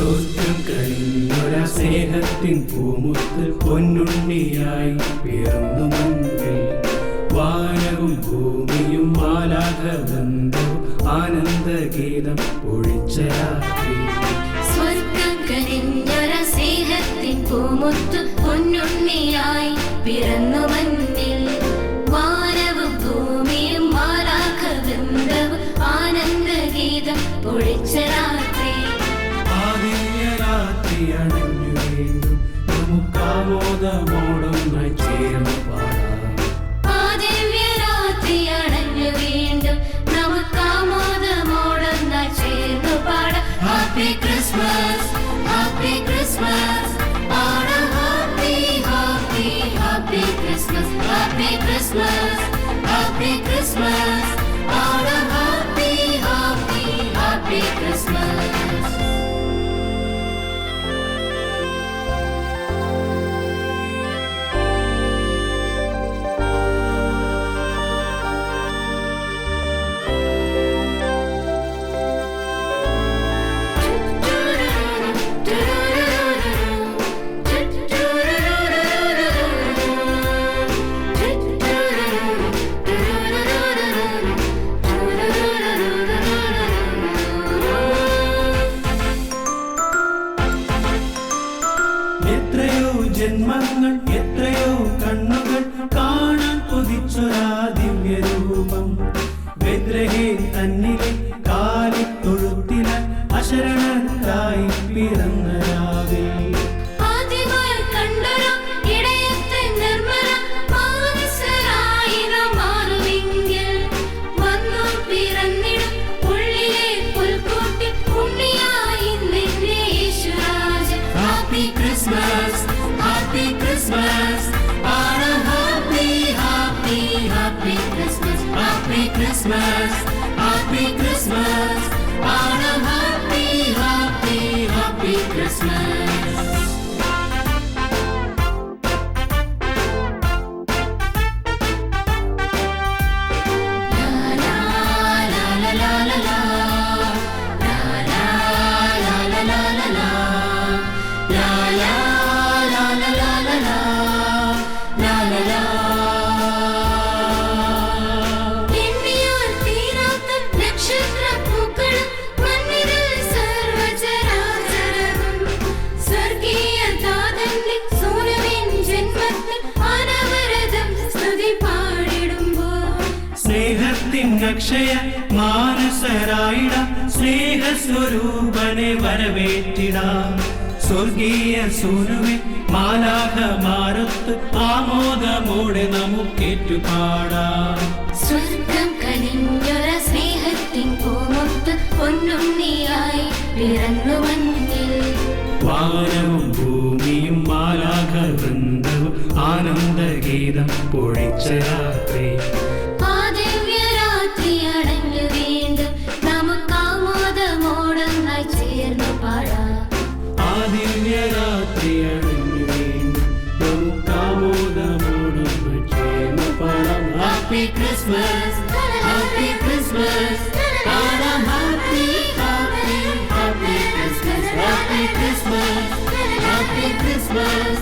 സ്വർഗം കഴിഞ്ഞൊരാ സ്നേഹത്തിൻ പൂമുത്ത് പൊന്നുണ്ണിയായി പിറന്നു മുൻപിൽ വാനവും ഭൂമിയും മാലാഘബന്ധവും ആനന്ദഗീതം ഒഴിച്ച രാത്രി. സ്വർഗം കഴിഞ്ഞൊരാ സ്നേഹത്തിൻ പൂമുത്തു பாதமோடும் சேர்ந்து பாடா. பாதிவ்யராத்தி அணஞ்சு வேண்டும் நமக்கு ஆமோதமோடும் சேர்ந்து பாட. ஹாப்பி கிறிஸ்மஸ் ஹாப்பி கிறிஸ்மஸ் பாட happy happy happy Christmas happy Christmas എത്രയോ കണ്ണുകൾ കാണാൻ കൊതിച്ചൊരാ ദിവ്യരൂപം ബദ്രഹേ തന്നിലെ കാലിത്തൊഴുത്തിന അശരണത്തായി പിറന്ന Christmas. Happy സ്നേഹത്തിൻ മാനസരായിട സ്നേഹസ്വരൂപനെ വരവേറ്റിട. സ്വർഗീയ സൂനുവെ മാലാഹ മാറത്ത് ആമോദമോടെ നമുക്കേറ്റുപാടാം. സ്വർഗം കനിഞ്ഞൊര സ്നേഹത്തിൻ പൂമൊത്ത് ഒന്നും നീയായി പിറന്നു മണ്ണിൽ വാനവും ഭൂമിയും മാലാഘ വൃന്ദവും ആനന്ദഗീതം പൊഴിച്ച രാത്രി. Happy Christmas, Happy Christmas, and a happy, happy, happy Happy Christmas, Happy Christmas.